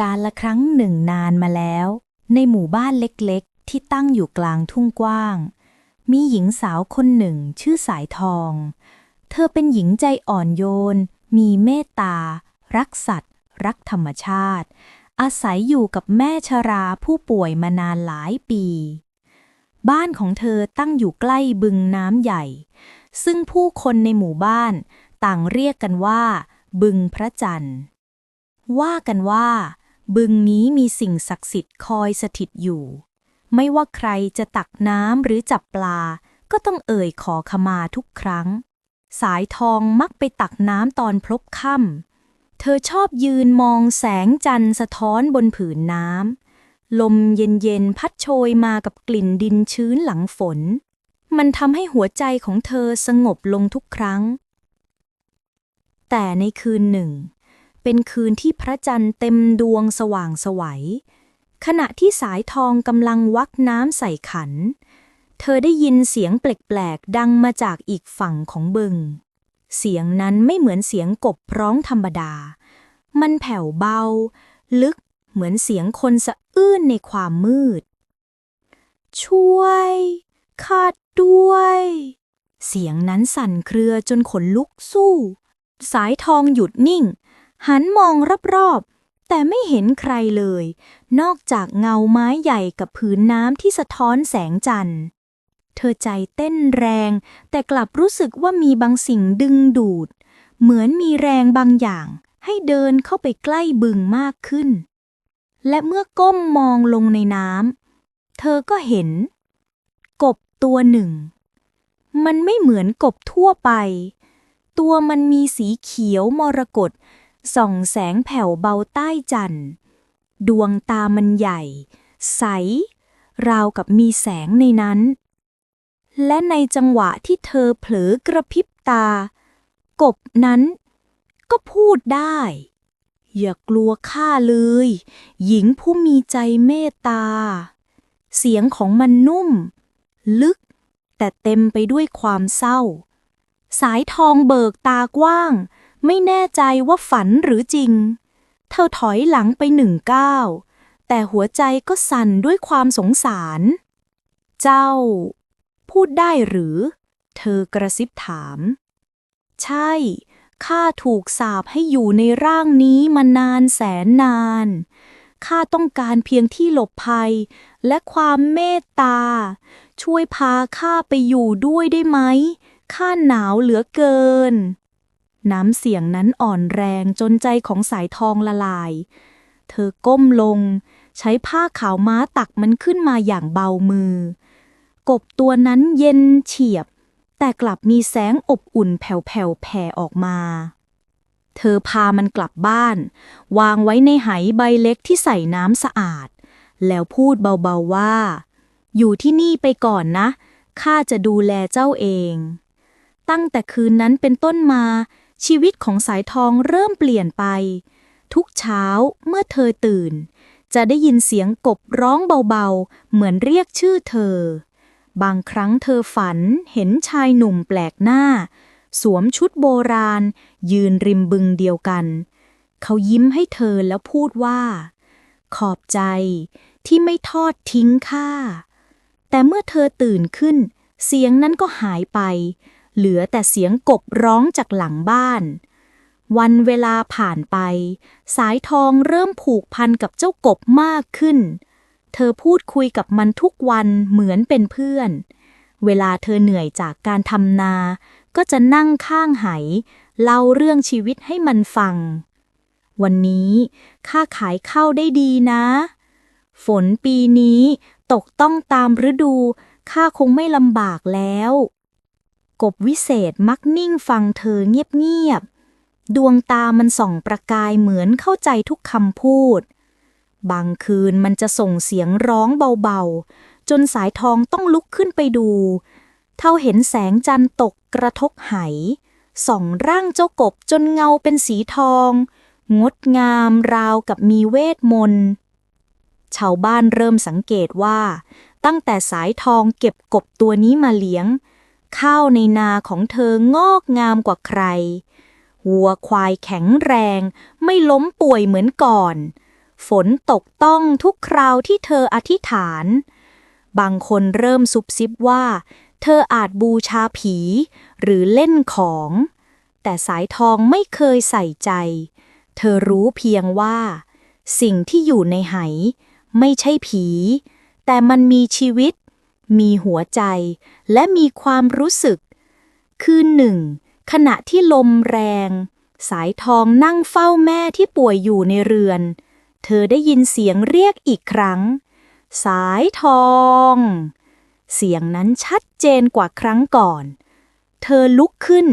การละครั้งหนึ่งนานมาแล้ว ในหมู่บ้านเล็กๆ ที่ตั้งอยู่กลางทุ่งกว้าง มีหญิงสาวคนหนึ่งชื่อสายทอง เธอเป็นหญิงใจอ่อนโยน มีเมตตา รักสัตว์ รักธรรมชาติ อาศัยอยู่กับแม่ชราผู้ป่วยมานานหลายปี บ้านของเธอตั้งอยู่ใกล้บึงน้ำใหญ่ ซึ่งผู้คนในหมู่บ้านต่างเรียกกันว่า บึงพระจันทร์ว่ากันว่า บึงนี้มีสิ่งศักดิ์สิทธิ์คอยสถิตอยู่ ไม่ว่าใครจะตักน้ำหรือจับปลา ก็ต้องเอ่ยขอขมาทุกครั้ง สายทองมักไปตักน้ำตอนพลบค่ำ เธอชอบยืนมองแสงจันทร์สะท้อนบนผืนน้ำ ลมเย็นๆพัดโชยมากับกลิ่นดินชื้นหลังฝน มันทำให้หัวใจของเธอสงบลงทุกครั้ง แต่ในคืนหนึ่ง เป็นคืนที่พระจันทร์เต็มดวงสว่างไสวัย ขณะที่สายทองกำลังวักน้ำใส่ขัน เธอได้ยินเสียงแปลกๆดังมาจากอีกฝั่งของบึง เสียงนั้นไม่เหมือนเสียงกบร้องธรรมดา มันแผ่วเบา ลึกเหมือนเสียงคนสะอื้นในความมืด ช่วยข้าด้วย เสียงนั้นสั่นเครือจนขนลุกสู้ สายทองหยุดนิ่ง หันมองรอบๆ แต่ไม่เห็นใครเลย นอกจากเงาไม้ใหญ่กับผืนน้ำที่สะท้อนแสงจันทร์ เธอใจเต้นแรง แต่กลับรู้สึกว่ามีบางสิ่งดึงดูด เหมือนมีแรงบางอย่าง ให้เดินเข้าไปใกล้บึงมากขึ้น และเมื่อก้มมองลงในน้ำเธอก็เห็น กบตัวหนึ่ง มันไม่เหมือนกบทั่วไปตัวมันมีสีเขียวมรกต ส่องแสงแผ่วเบาใต้จันทร์ดวงตามันใหญ่ ใส ราวกับมีแสงในนั้น และในจังหวะที่เธอเผลอกระพริบตา กบนั้น ก็พูดได้ อย่ากลัวข้าเลย หญิงผู้มีใจเมตตา เสียงของมันนุ่ม ลึก แต่เต็มไปด้วยความเศร้า สายทองเบิกตากว้าง ไม่แน่ใจว่าฝันหรือจริง เธอถอยหลังไปหนึ่งก้าวแต่หัวใจก็สั่นด้วยความสงสาร เจ้า พูดได้หรือ เธอกระซิบถาม ใช่ ข้าถูกสาปให้อยู่ในร่างนี้มานานแสนนาน ข้าต้องการเพียงที่หลบภัย และความเมตตา ช่วยพาข้าไปอยู่ด้วยได้ไหม ข้าหนาวเหลือเกิน น้ำเสียงนั้นอ่อนแรงจนใจของสายทองละลาย เธอก้มลง ใช้ผ้าขาวม้าตักมันขึ้นมาอย่างเบามือ กบตัวนั้นเย็นเฉียบ แต่กลับมีแสงอบอุ่นแผ่วๆแผ่ออกมา เธอพามันกลับบ้าน วางไว้ในไหใบเล็กที่ใส่น้ำสะอาด แล้วพูดเบาๆว่า อยู่ที่นี่ไปก่อนนะข้าจะดูแลเจ้าเอง ตั้งแต่คืนนั้นเป็นต้นมา ชีวิตของสายทองเริ่มเปลี่ยนไป ทุกเช้าเมื่อเธอตื่น จะได้ยินเสียงกบร้องเบาๆ เหมือนเรียกชื่อเธอ บางครั้งเธอฝันเห็นชายหนุ่มแปลกหน้า สวมชุดโบราณ ยืนริมบึงเดียวกัน เขายิ้มให้เธอแล้วพูดว่า ขอบใจที่ไม่ทอดทิ้งข้าแต่เมื่อเธอตื่นขึ้น เสียงนั้นก็หายไป เหลือแต่เสียงกบร้องจากหลังบ้าน วันเวลาผ่านไป สายทองเริ่มผูกพันกับเจ้ากบมากขึ้น เธอพูดคุยกับมันทุกวันเหมือนเป็นเพื่อน เวลาเธอเหนื่อยจากการทำนา ก็จะนั่งข้างไหเล่าเรื่องชีวิตให้มันฟัง วันนี้ข้าขายข้าวได้ดีนะ ฝนปีนี้ตกต้องตามฤดูข้าคงไม่ลำบากแล้ว กบวิเศษมักนิ่งฟังเธอเงียบๆ ดวงตามันส่องประกายเหมือนเข้าใจทุกคำพูด บางคืนมันจะส่งเสียงร้องเบาๆ จนสายทองต้องลุกขึ้นไปดู เท่าเห็นแสงจันทร์ตกกระทบไห ส่องร่างเจ้ากบจนเงาเป็นสีทอง งดงามราวกับมีเวทมนต์ชาวบ้านเริ่มสังเกตว่า ตั้งแต่สายทองเก็บกบตัวนี้มาเลี้ยง ข้าวในนาของเธองอกงามกว่าใคร วัวควายแข็งแรงไม่ล้มป่วยเหมือนก่อน ฝนตกต้องทุกคราวที่เธออธิษฐาน บางคนเริ่มซุบซิบว่า เธออาจบูชาผี หรือเล่นของ แต่สายทองไม่เคยใส่ใจ เธอรู้เพียงว่า สิ่งที่อยู่ในไหไม่ใช่ผี แต่มันมีชีวิต มีหัวใจ และมีความรู้สึก คืนหนึ่งขณะที่ลมแรง สายทองนั่งเฝ้าแม่ที่ป่วยอยู่ในเรือน เธอได้ยินเสียงเรียกอีกครั้ง สายทอง เสียงนั้นชัดเจนกว่าครั้งก่อน เธอลุกขึ้น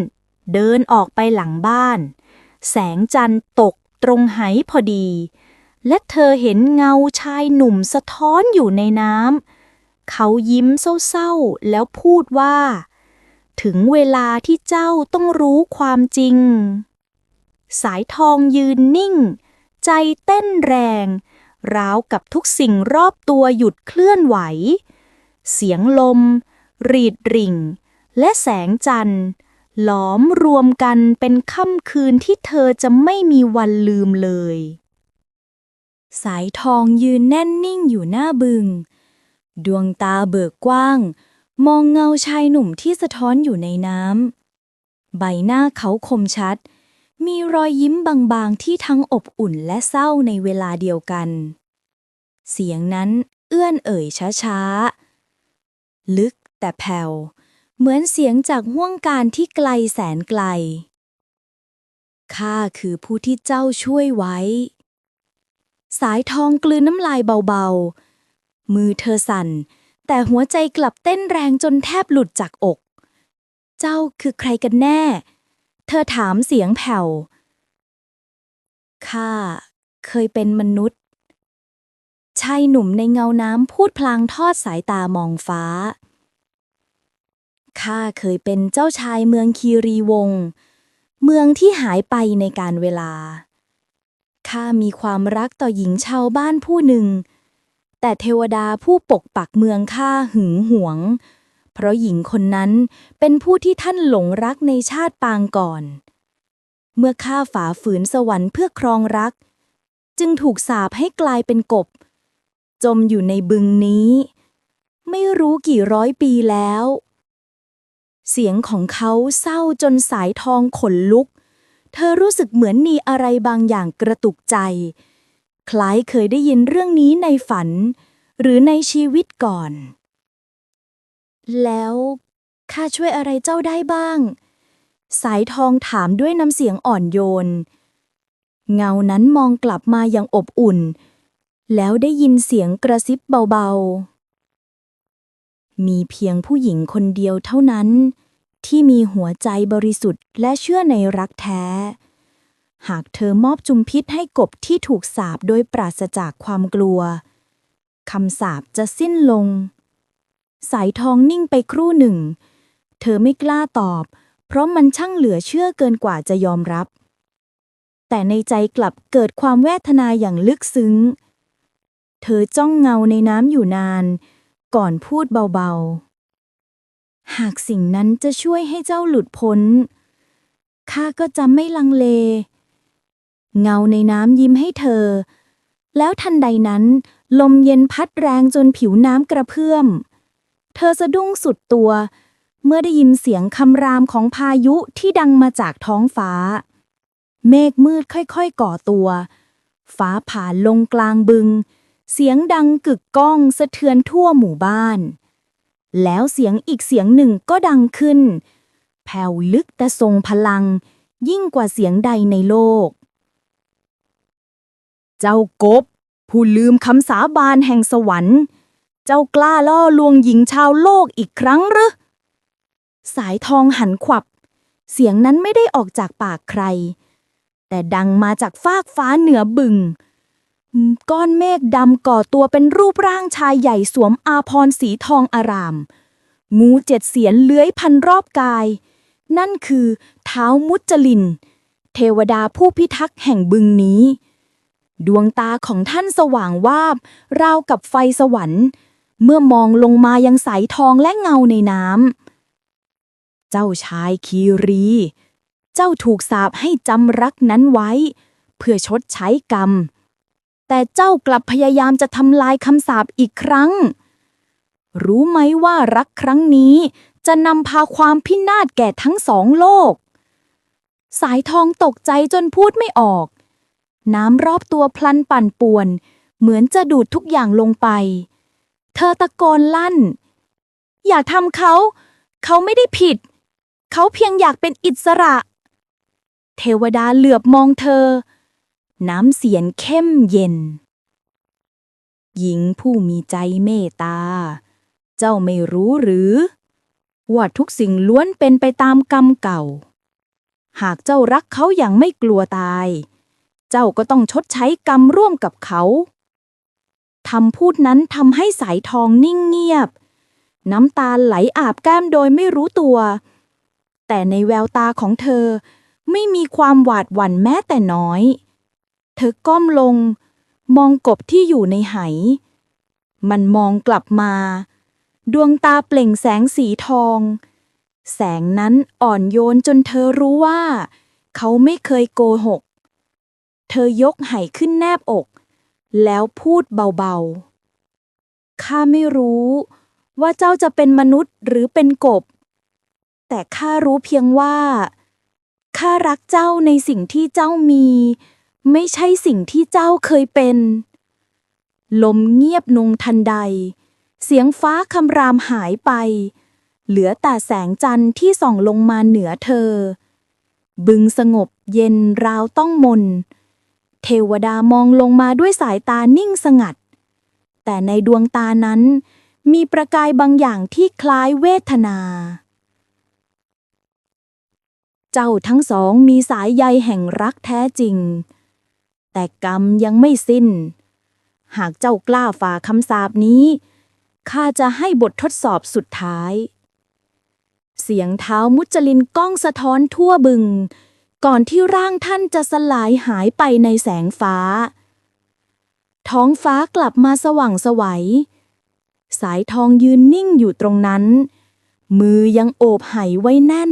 เดินออกไปหลังบ้าน แสงจันทร์ตกตรงไหพอดี และเธอเห็นเงาชายหนุ่มสะท้อนอยู่ในน้ำ เขายิ้มเศร้าๆ แล้วพูดว่า ถึงเวลาที่เจ้าต้องรู้ความจริง สายทองยืนนิ่ง ใจเต้นแรง ราวกับทุกสิ่งรอบตัวหยุดเคลื่อนไหว เสียงลม รีดริ่ง และแสงจันทร์หลอมรวมกันเป็นค่ำคืนที่เธอจะไม่มีวันลืมเลย สายทองยืนแน่นนิ่งอยู่หน้าบึง ดวงตาเบิกกว้าง มองเงาชายหนุ่มที่สะท้อนอยู่ในน้ำ ใบหน้าเขาคมชัด มีรอยยิ้มบางๆที่ทั้งอบอุ่นและเศร้าในเวลาเดียวกัน เสียงนั้นเอื้อนเอ่ยช้าๆ ลึกแต่แผ่ว เหมือนเสียงจากห้วงการที่ไกลแสนไกล ข้าคือผู้ที่เจ้าช่วยไว้ สายทองกลืนน้ำลายเบาๆ มือเธอสั่น แต่หัวใจกลับเต้นแรงจนแทบหลุดจากอก เจ้าคือใครกันแน่ เธอถามเสียงแผ่ว ข้า เคยเป็นมนุษย์ ชายหนุ่มในเงาน้ำพูดพลางทอดสายตามองฟ้า ข้าเคยเป็นเจ้าชายเมืองคีรีวงศ์เมืองที่หายไปในการเวลาข้ามีความรักต่อหญิงชาวบ้านผู้หนึ่ง แต่เทวดาผู้ปกปักเมืองข้าหึงหวง เพราะหญิงคนนั้นเป็นผู้ที่ท่านหลงรักในชาติปางก่อน เมื่อข้าฝ่าฝืนสวรรค์เพื่อครองรัก จึงถูกสาปให้กลายเป็นกบ จมอยู่ในบึงนี้ ไม่รู้กี่ร้อยปีแล้ว เสียงของเขาเศร้าจนสายทองขนลุก เธอรู้สึกเหมือนมีอะไรบางอย่างกระตุกใจ คล้ายเคยได้ยินเรื่องนี้ในฝัน หรือในชีวิตก่อน แล้วข้าช่วยอะไรเจ้าได้บ้าง สายทองถามด้วยน้ำเสียงอ่อนโยน เงานั้นมองกลับมาอย่างอบอุ่น แล้วได้ยินเสียงกระซิบเบาๆ มีเพียงผู้หญิงคนเดียวเท่านั้น ที่มีหัวใจบริสุทธิ์และเชื่อในรักแท้ หากเธอมอบจุมพิษให้กบที่ถูกสาปโดยปราศจากความกลัว คำสาปจะสิ้นลง สายทองนิ่งไปครู่หนึ่ง เธอไม่กล้าตอบ เพราะมันช่างเหลือเชื่อเกินกว่าจะยอมรับ แต่ในใจกลับเกิดความเวทนาอย่างลึกซึ้ง เธอจ้องเงาในน้ำอยู่นาน ก่อนพูดเบาๆ หากสิ่งนั้นจะช่วยให้เจ้าหลุดพ้นข้าก็จะไม่ลังเล เงาในน้ำยิ้มให้เธอ แล้วทันใดนั้น ลมเย็นพัดแรงจนผิวน้ำกระเพื่อม เธอสะดุ้งสุดตัว เมื่อได้ยินเสียงคำรามของพายุที่ดังมาจากท้องฟ้า เมฆมืดค่อยๆก่อตัว ฟ้าผ่าลงกลางบึง เสียงดังกึกก้องสะเทือนทั่วหมู่บ้าน แล้วเสียงอีกเสียงหนึ่งก็ดังขึ้น แผ่วลึกแต่ทรงพลัง ยิ่งกว่าเสียงใดในโลก เจ้ากบ ผู้ลืมคำสาบานแห่งสวรรค์ เจ้ากล้าล่อลวงหญิงชาวโลกอีกครั้งหรือสายทองหันขวับ เสียงนั้นไม่ได้ออกจากปากใคร แต่ดังมาจากฟากฟ้าเหนือบึง ก้อนเมฆดำก่อตัวเป็นรูปร่างชายใหญ่สวมอาพรสีทองอาราม งูเจ็ดเสียนเลื้อยพันรอบกาย นั่นคือเท้ามุจลิน เทวดาผู้พิทักษ์แห่งบึงนี้ ดวงตาของท่านสว่างวาบ ราวกับไฟสวรรค์ เมื่อมองลงมายังสายทองและเงาในน้ำ เจ้าชายคีรี เจ้าถูกสาปให้จำรักนั้นไว้ เพื่อชดใช้กรรม แต่เจ้ากลับพยายามจะทำลายคำสาปอีกครั้ง รู้ไหมว่ารักครั้งนี้จะนำพาความพินาศแก่ทั้งสองโลก สายทองตกใจจนพูดไม่ออก น้ำรอบตัวพลันปั่นป่วน เหมือนจะดูดทุกอย่างลงไป เธอตะโกนลั่น อย่าทำเขา เขาไม่ได้ผิด เขาเพียงอยากเป็นอิสระ เทวดาเหลือบมองเธอ น้ำเสียงเข้มเย็น หญิงผู้มีใจเมตตา เจ้าไม่รู้หรือ ว่าทุกสิ่งล้วนเป็นไปตามกรรมเก่า หากเจ้ารักเขาอย่างไม่กลัวตาย เจ้าก็ต้องชดใช้กรรมร่วมกับเขาคำพูดนั้นทำให้สายทองนิ่งเงียบ น้ำตาไหลอาบแก้มโดยไม่รู้ตัว แต่ในแววตาของเธอไม่มีความหวาดหวั่นแม้แต่น้อย เธอก้มลง มองกบที่อยู่ในไห มันมองกลับมา ดวงตาเปล่งแสงสีทอง แสงนั้นอ่อนโยนจนเธอรู้ว่า เขาไม่เคยโกหก เธอยกไหขึ้นแนบอก แล้วพูดเบาๆ ข้าไม่รู้ว่าเจ้าจะเป็นมนุษย์หรือเป็นกบ แต่ข้ารู้เพียงว่า ข้ารักเจ้าในสิ่งที่เจ้ามี ไม่ใช่สิ่งที่เจ้าเคยเป็น ลมเงียบนงทันใด เสียงฟ้าคำรามหายไป เหลือแต่แสงจันทร์ที่ส่องลงมาเหนือเธอ บึงสงบเย็นราวต้องมน เทวดามองลงมาด้วยสายตานิ่งสงัด แต่ในดวงตานั้น มีประกายบางอย่างที่คล้ายเวทนา เจ้าทั้งสองมีสายใยแห่งรักแท้จริง แต่กรรมยังไม่สิ้น หากเจ้ากล้าฝ่าคำสาปนี้ข้าจะให้บททดสอบสุดท้าย เสียงเท้ามุจลินก้องสะท้อนทั่วบึง ก่อนที่ร่างท่านจะสลายหายไปในแสงฟ้า ท้องฟ้ากลับมาสว่างไสวัย สายทองยืนนิ่งอยู่ตรงนั้น มือยังโอบไหไว้แน่น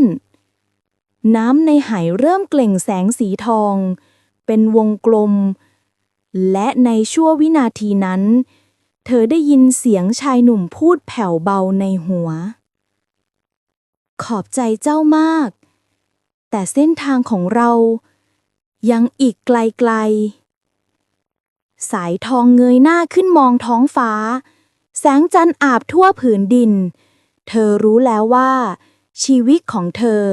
น้ำในไหเริ่มเกล่งแสงสีทอง เป็นวงกลม และในชั่ววินาทีนั้น เธอได้ยินเสียงชายหนุ่มพูดแผ่วเบาในหัว ขอบใจเจ้ามาก แต่เส้นทางของเรา ยังอีกไกลๆ สายทองเงยหน้าขึ้นมองท้องฟ้า แสงจันทร์อาบทั่วผืนดิน เธอรู้แล้วว่า ชีวิตของเธอ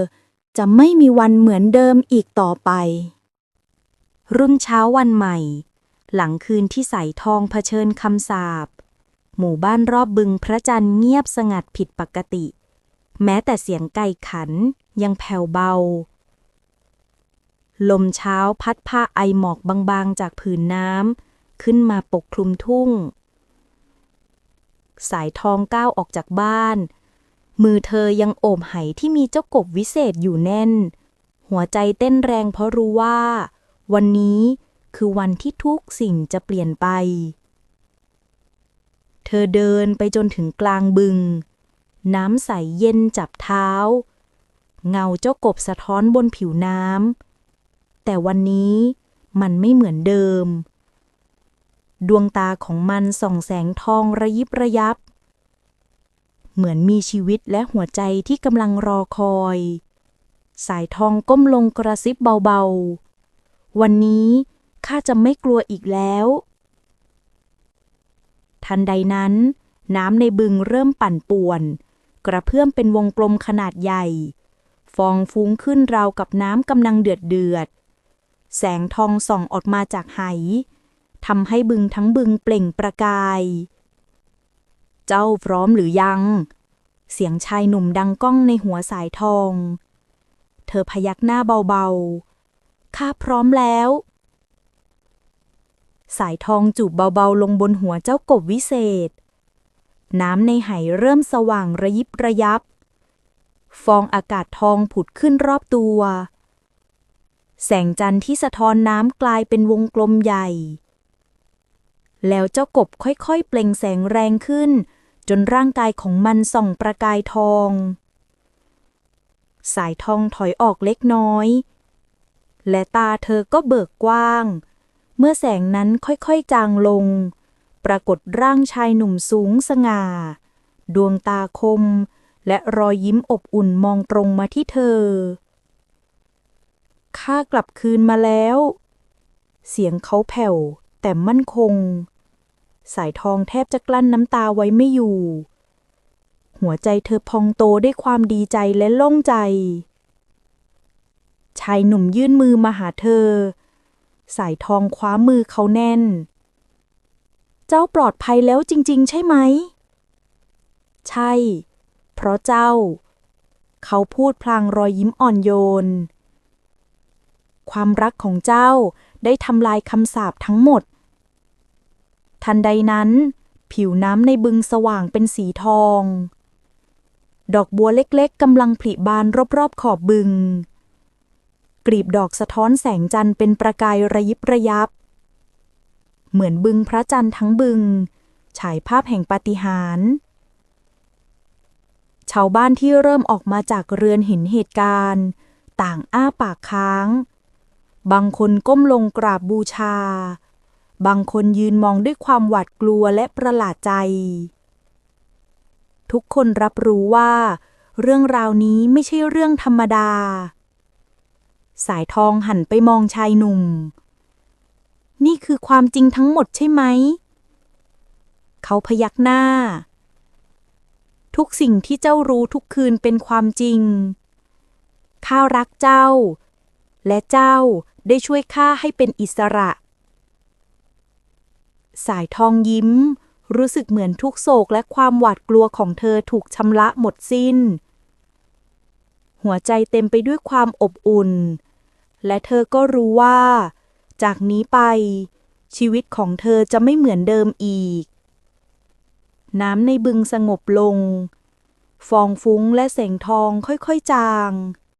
จะไม่มีวันเหมือนเดิมอีกต่อไป รุ่นเช้าวันใหม่ หลังคืนที่สายทองเผชิญคำสาปหมู่บ้านรอบบึงพระจันทร์เงียบสงัดผิดปกติ แม้แต่เสียงไก่ขันยังแผ่วเบา ลมเช้าพัดผ้าไอหมอกบางๆจากผืนน้ำขึ้นมาปกคลุมทุ่ง สายทองก้าวออกจากบ้าน มือเธอยังโอบไหที่มีเจ้ากบวิเศษอยู่แน่น หัวใจเต้นแรงเพราะรู้ว่า วันนี้คือวันที่ทุกสิ่งจะเปลี่ยนไป เธอเดินไปจนถึงกลางบึง น้ำใสเย็นจับเท้า เงาเจ้ากบสะท้อนบนผิวน้ำ แต่วันนี้มันไม่เหมือนเดิม ดวงตาของมันส่องแสงทองระยิบระยับ เหมือนมีชีวิตและหัวใจที่กำลังรอคอย สายทองก้มลงกระซิบเบาๆ วันนี้ข้าจะไม่กลัวอีกแล้ว ทันใดนั้น น้ำในบึงเริ่มปั่นป่วน กระเพื่อมเป็นวงกลมขนาดใหญ่ ฟองฟุ้งขึ้นราวกับน้ำกำลังเดือดเดือด แสงทองส่องออกมาจากไหทำให้บึงทั้งบึงเปล่งประกาย เจ้าพร้อมหรือยัง เสียงชายหนุ่มดังก้องในหัวสายทอง เธอพยักหน้าเบาๆ ข้าพร้อมแล้ว สายทองจูบเบาๆลงบนหัวเจ้ากบวิเศษ น้ำในไหเริ่มสว่างระยิบระยับ ฟองอากาศทองผุดขึ้นรอบตัว แสงจันทร์ที่สะท้อนน้ำกลายเป็นวงกลมใหญ่ แล้วเจ้ากบค่อยๆ เปล่งแสงแรงขึ้น จนร่างกายของมันส่องประกายทอง สายทองถอยออกเล็กน้อย และตาเธอก็เบิกกว้าง เมื่อแสงนั้นค่อยๆจางลง ปรากฏร่างชายหนุ่มสูงสง่า ดวงตาคม และรอยยิ้มอบอุ่นมองตรงมาที่เธอ ข้ากลับคืนมาแล้ว เสียงเขาแผ่ว แต่มั่นคง สายทองแทบจะกลั้นน้ำตาไว้ไม่อยู่ หัวใจเธอพองโตด้วยความดีใจและโล่งใจ ชายหนุ่มยื่นมือมาหาเธอ สายทองคว้ามือเขาแน่น เจ้าปลอดภัยแล้วจริง ๆ ใช่ไหม ใช่ เพราะเจ้า เขาพูดพลางรอยยิ้มอ่อนโยน ความรักของเจ้าได้ทำลายคำสาปทั้งหมด ทันใดนั้น ผิวน้ำในบึงสว่างเป็นสีทอง ดอกบัวเล็กๆกำลังผลิบานรอบๆขอบบึง กลีบดอกสะท้อนแสงจันทร์เป็นประกายระยิบระยับ เหมือนบึงพระจันทร์ทั้งบึง ฉายภาพแห่งปาฏิหาริย์ชาวบ้านที่เริ่มออกมาจากเรือนเห็นเหตุการณ์ ต่างอ้าปากค้าง บางคนก้มลงกราบบูชา บางคนยืนมองด้วยความหวาดกลัวและประหลาดใจ ทุกคนรับรู้ว่า เรื่องราวนี้ไม่ใช่เรื่องธรรมดา สายทองหันไปมองชายหนุ่ม นี่คือความจริงทั้งหมดใช่ไหม เขาพยักหน้า ทุกสิ่งที่เจ้ารู้ทุกคืนเป็นความจริง ข้ารักเจ้า และเจ้าได้ช่วยข้าให้เป็นอิสระ สายทองยิ้ม รู้สึกเหมือนทุกโศกและความหวาดกลัวของเธอถูกชำระหมดสิ้น หัวใจเต็มไปด้วยความอบอุ่น และเธอก็รู้ว่า จากนี้ไป ชีวิตของเธอจะไม่เหมือนเดิมอีก น้ำในบึงสงบลง ฟองฟุ้งและแสงทองค่อยๆจาง